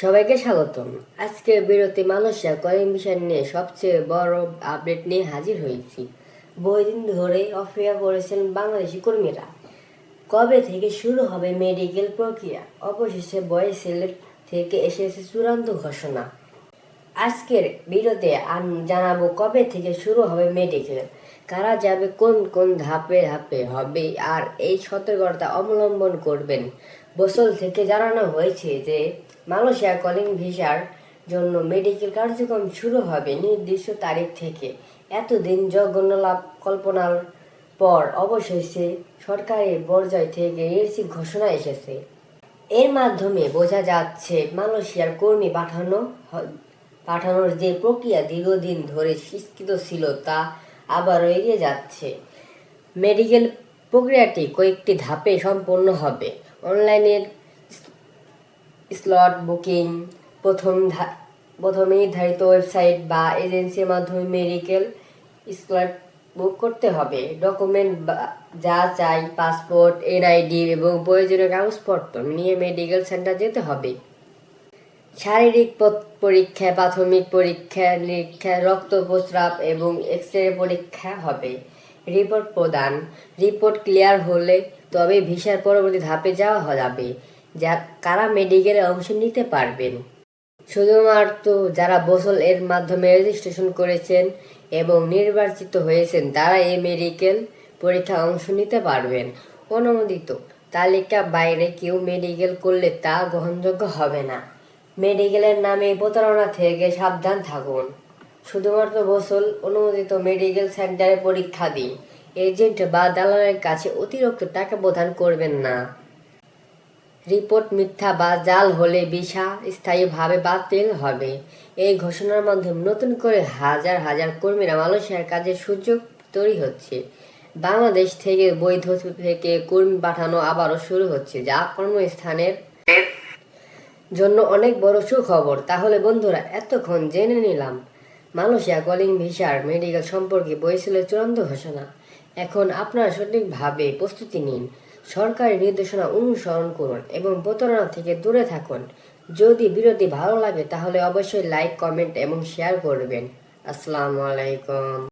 সবাইকে স্বাগতম। আজকে বিরতি মালয়েশিয়া কলিং বিষয় নিয়ে সবচেয়ে বড় আপডেট নিয়ে হাজির হয়েছি। বহুদিন ধরে অপেক্ষা করেছেন বাংলাদেশি কর্মীরা। কবে থেকে শুরু হবে মেডিকেল প্রক্রিয়া? অবশেষে বয়স সেলের থেকে এসেছে চূড়ান্ত ঘোষণা। আজকের আম- জানাব কবে থেকে শুরু হবে মেডিকেল কারা যাবে, কোন কোন ধাপে ধাপে হবে, আর এই সতর্কতা অবলম্বন করবেন বসল থেকে জানানো হয়েছে যে মালয়েশিয়া কলিং ভিসার জন্য মেডিকেল কার্যক্রম শুরু হবে নির্দিষ্ট তারিখ থেকে। এতদিন জঘন্য লাভ কল্পনার পর অবশেষে সরকারি পর্যায় থেকে নিশ্চিত ঘোষণা এসেছে। এর মাধ্যমে বোঝা যাচ্ছে মালয়েশিয়ার কর্মী পাঠানো পাঠানোর যে প্রক্রিয়া দীর্ঘদিন ধরে শিক্ষিত ছিল তা আবারও এগিয়ে যাচ্ছে। মেডিকেল প্রক্রিয়াটি কয়েকটি ধাপে সম্পন্ন হবে। অনলাইনের স্লট বুকিং, প্রথম প্রথমে নির্ধারিত ওয়েবসাইট বা এজেন্সির মাধ্যমে মেডিকেল স্লট বুক করতে হবে। ডকুমেন্ট যা চাই পাসপোর্ট, এনআইডি এবং প্রয়োজনীয় কাগজপত্র নিয়ে মেডিকেল সেন্টার যেতে হবে। শারীরিক পরীক্ষা, প্রাথমিক পরীক্ষা, নিরীক্ষা রক্ত প্রস্রাব এবং এক্স রে পরীক্ষা হবে। রিপোর্ট প্রদান। রিপোর্ট ক্লিয়ার হলে তবে ভিসার পরবর্তী ধাপে যাওয়া যাবে যা কারা মেডিকেলে অংশ নিতে পারবেন। শুধুমাত্র যারা বসল এর মাধ্যমে রেজিস্ট্রেশন করেছেন এবং নির্বাচিত হয়েছেন, তারা এই মেডিকেল পরীক্ষায় অংশ নিতে পারবেন। অনুমোদিত তালিকা বাইরে কেউ মেডিকেল করলে তা গ্রহণযোগ্য হবে না। মেডিকেলের নামে প্রতারণা থেকে সাবধান থাকুন। শুধুমাত্র বসল অনুমোদিত মেডিকেল সেন্টারে পরীক্ষা দিন। এজেন্ট বা দালালের কাছে অতিরিক্ত টাকা প্রদান করবেন না। রিপোর্ট মিথ্যা বা জাল হলে ভিসা স্থায়ীভাবে বাতিল হবে। এই ঘোষণার মাধ্যমে নতুন করে হাজার হাজার কর্মীরা মালয়েশিয়ার কাজের সুযোগ তৈরি হচ্ছে। বাংলাদেশ থেকে বৈধ থেকে কর্মী পাঠানো আবারও শুরু হচ্ছে, যা কর্মস্থানের জন্য অনেক বড় সুখবর। তাহলে বন্ধুরা, এতক্ষণ জেনে নিলাম মালয়েশিয়া কলিং ভিসার মেডিকেল সম্পর্কে বইছিল চূড়ান্ত ঘোষণা। এখন আপনারা সঠিকভাবে প্রস্তুতি নিন। সরকারি নির্দেশনা অনুসরণ করুন এবং প্রতারণা থেকে দূরে থাকুন। যদি বিরতি ভালো লাগে তাহলে অবশ্যই লাইক, কমেন্ট এবং শেয়ার করবেন। আসসালামু আলাইকুম।